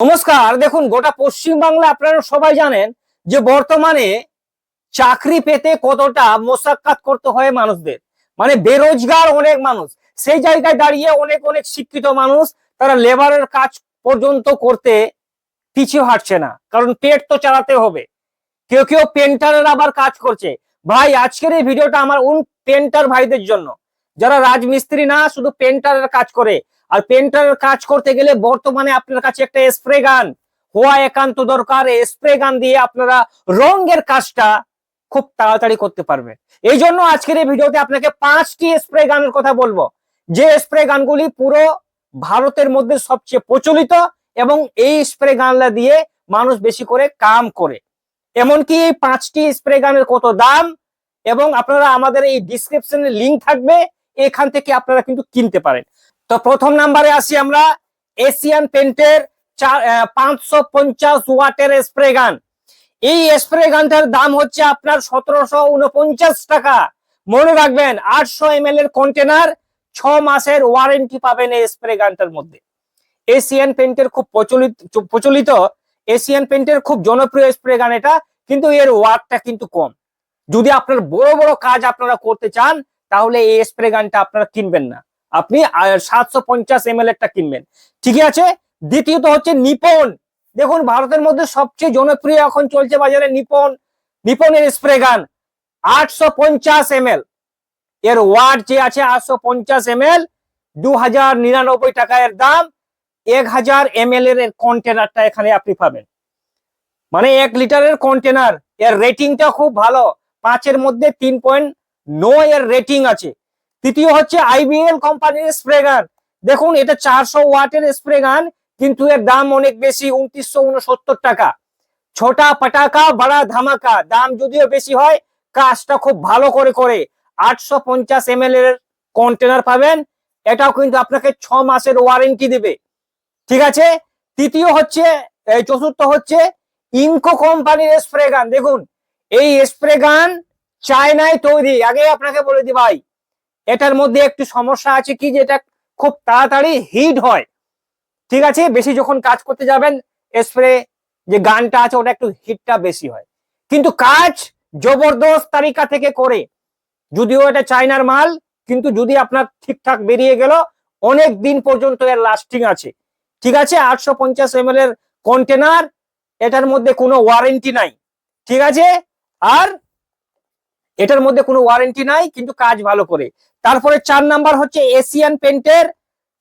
নমস্কার, দেখুন, গোটা পশ্চিমবাংলা আপনারা সবাই জানেন যে বর্তমানে চাকরি পেতে কতটা মোসাক্কাত করতে হয় মানুষদের। মানে বেরোজগার অনেক মানুষ। সেই জায়গায় দাঁড়িয়ে অনেক অনেক শিক্ষিত মানুষ তারা লেবারের কাজ পর্যন্ত করতে পিছিয়ে হাঁটছে না। কারণ পেট তো চালাতে হবে। কেউ কেউ পেন্টারের আবার কাজ করছে। ভাই, আজকের এই ভিডিওটা আমার উন পেন্টার ভাইদের জন্য। যারা রাজমিস্ত্রি না, শুধু পেন্টারের কাজ করে। আর পেন্টারের কাজ করতে গেলে বর্তমানে আপনার কাছে একটা স্প্রে গান হওয়া একান্ত দরকার স্প্রে গান দিয়ে আপনারা রঙের কাজটা খুব তাড়াতাড়ি করতে পারবে এই জন্য আজকের এই ভিডিওতে আপনাকে পাঁচটি স্প্রে গানের কথা বলব। যে স্প্রে গানগুলি পুরো ভারতের মধ্যে সবচেয়ে প্রচলিত এবং এই স্প্রে গানলা দিয়ে মানুষ বেশি করে কাম করে। এমনকি এই পাঁচটি স্প্রে গানের কত দাম এবং আপনারা আমাদের এই ডিসক্রিপশনে লিংক থাকবে, এখান থেকে আপনারা কিন্তু কিনতে পারেন। তো প্রথম নাম্বারে আসি আমরা। এশিয়ান পেন্টের পাঁচশো পঞ্চাশ ওয়াটের স্প্রে গান। এই স্প্রে গানটার দাম হচ্ছে আপনার সতেরোশো উনপঞ্চাশ টাকা। মনে রাখবেন, আটশো এম এর কন্টেনার ছ মাসের ওয়ারেন্টি পাবেন এই স্প্রে গানটার মধ্যে। এশিয়ান পেন্টের খুব প্রচলিত প্রচলিত। এশিয়ান পেন্টের খুব জনপ্রিয় স্প্রে গান এটা, কিন্তু এর ওয়াটটা কিন্তু কম। যদি আপনার বড় বড় কাজ আপনারা করতে চান, তাহলে এই স্প্রে গানটা আপনারা কিনবেন না। আপনি সাতশো পঞ্চাশ এম এরটা কিনবেন। ঠিক আছে? দ্বিতীয়ত হচ্ছে নিপন। দেখুন, ভারতের মধ্যে সবচেয়ে জনপ্রিয় এখন চলছে বাজারে নিপন। নিপনের স্প্রে গান আটশো পঞ্চাশ এম এর ওয়াট যে আছে, আটশো পঞ্চাশ এম এল দু হাজার নিরানব্বই টাকা এর দাম। এক হাজার এম এল এর কন্টেনারটা এখানে আপনি পাবেন। মানে এক লিটারের কন্টেনার এর রেটিংটা খুব ভালো। পাঁচের মধ্যে তিন পয়েন্ট নো এর রেটিং আছে। তৃতীয় হচ্ছে আইবিএল কোম্পানির স্প্রে গান দেখুন, এটা চারশো ওয়াটের স্প্রে গান কিন্তু এর দাম অনেক বেশি, উনত্রিশশো উনসত্তর টাকা। ছোটা পাটাকা বড়া ধামাকা, দাম যদিও বেশি হয়, কাজটা খুব ভালো করে করে। আটশো পঞ্চাশ এম এর কন্টেনার পাবেন, এটাও কিন্তু আপনাকে ছ মাসের ওয়ারেন্টি দেবে। ঠিক আছে? তৃতীয় হচ্ছে চতুর্থ হচ্ছে ইনকো কোম্পানির স্প্রে গান দেখুন, এই স্প্রে গান চায়নায় তৈরি। আগে আপনাকে বলে দি ভাই এটার মধ্যে একটু সমস্যা আছে কি যে এটা খুব তাড়াতাড়ি হিট হয়। ঠিক আছে? বেশি যখন কাজ করতে যাবেন স্প্রে যে গানটা আছে ওটা একটু হিটটা বেশি হয়। কিন্তু কাজ জবরদস্ত তালিকা থেকে করে, যদিও এটা চায়নার মাল, কিন্তু যদি আপনার ঠিকঠাক বেরিয়ে গেল, অনেক দিন পর্যন্ত এর লাস্টিং আছে। ঠিক আছে? আটশো পঞ্চাশ এম এর কন্টেনার এটার মধ্যে কোনো ওয়ারেন্টি নাই। ঠিক আছে? আর এটার মধ্যে কোনো ওয়ারেন্টি নাই, কিন্তু কাজ ভালো করে। তারপরে চার নাম্বার হচ্ছে এশিয়ান পেন্টের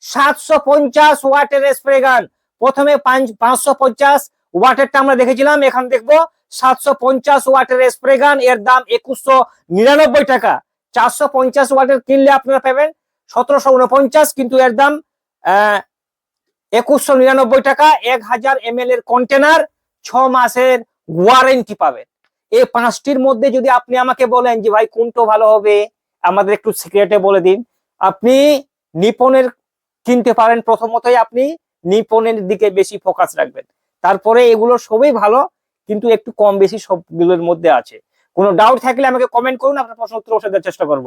সাতশো পঞ্চাশ ওয়াটের স্প্রে গান প্রথমে পাঁচশো পঞ্চাশ ওয়াটেরটা আমরা দেখেছিলাম, এখন দেখব সাতশো পঞ্চাশ ওয়াটের স্প্রে গান এর দাম একুশশো নিরানব্বই টাকা। চারশো পঞ্চাশ ওয়াটের কিনলে আপনারা পাবেন সতেরোশো উনপঞ্চাশ, কিন্তু এর দাম একুশশো নিরানব্বই টাকা। এক হাজার এম এর কন্টেনার ছ মাসের ওয়ারেন্টি পাবেন। এই পাঁচটির মধ্যে যদি আপনি আমাকে বলেন যে, ভাই, কোনটা ভালো হবে? আমাদের একটু সিক্রেটে বলে দিন। আপনি নিপনের কিনতে পারেন, প্রথমতই আপনি নিপনের দিকে বেশি ফোকাস রাখবেন। তারপরে এগুলো সবই ভালো, কিন্তু একটু কম বেশি সবগুলোর মধ্যে আছে। কোনো ডাউট থাকলে আমাকে কমেন্ট করুন, আপনার প্রশ্ন উত্তর ওষুধের চেষ্টা করব।